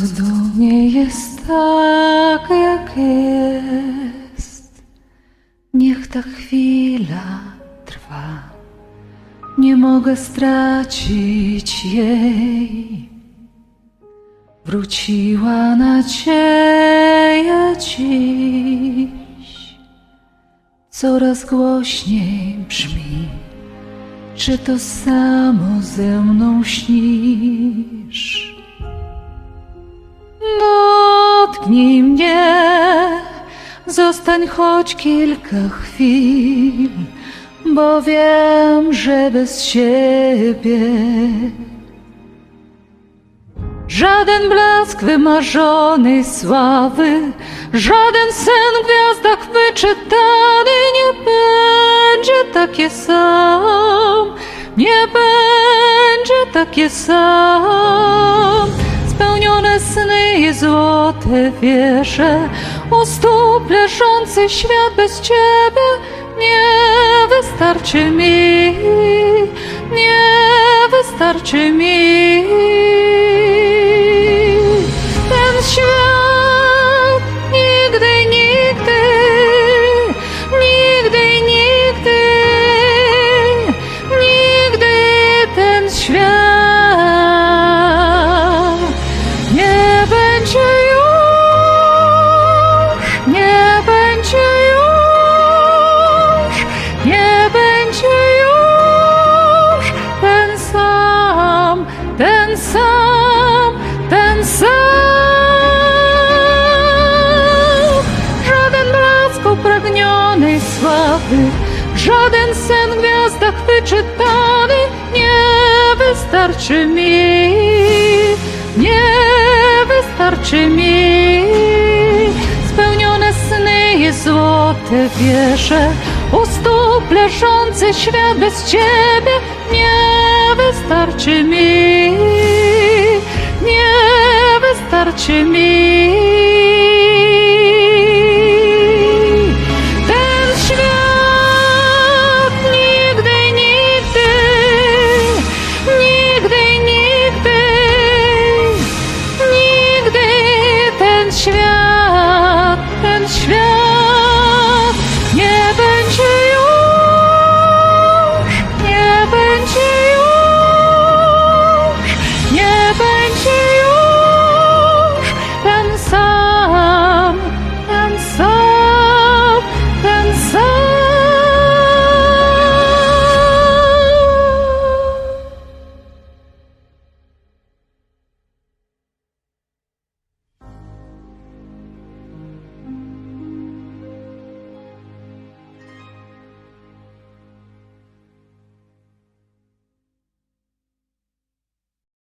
Cudownie jest tak, jak jest. Niech ta chwila trwa. Nie mogę stracić jej. Wróciła nadzieja dziś. Coraz głośniej brzmi. Czy to samo ze mną śnisz? Dotknij mnie, zostań choć kilka chwil, bo wiem, że bez ciebie żaden blask wymarzonej sławy, żaden sen w gwiazdach wyczytany nie będzie takie sam, nie będzie takie sam. Spełnione sny i złote wieże, u stóp leżący świat bez ciebie nie wystarczy mi, nie wystarczy mi. Ten sam, ten sam. Żaden blask upragnionej sławy, żaden sen w gwiazdach wyczytany nie wystarczy mi, nie wystarczy mi. Spełnione sny i złote wieże, u stóp leżący świat bez ciebie nie wystarczy mi, nie wystarczy mi.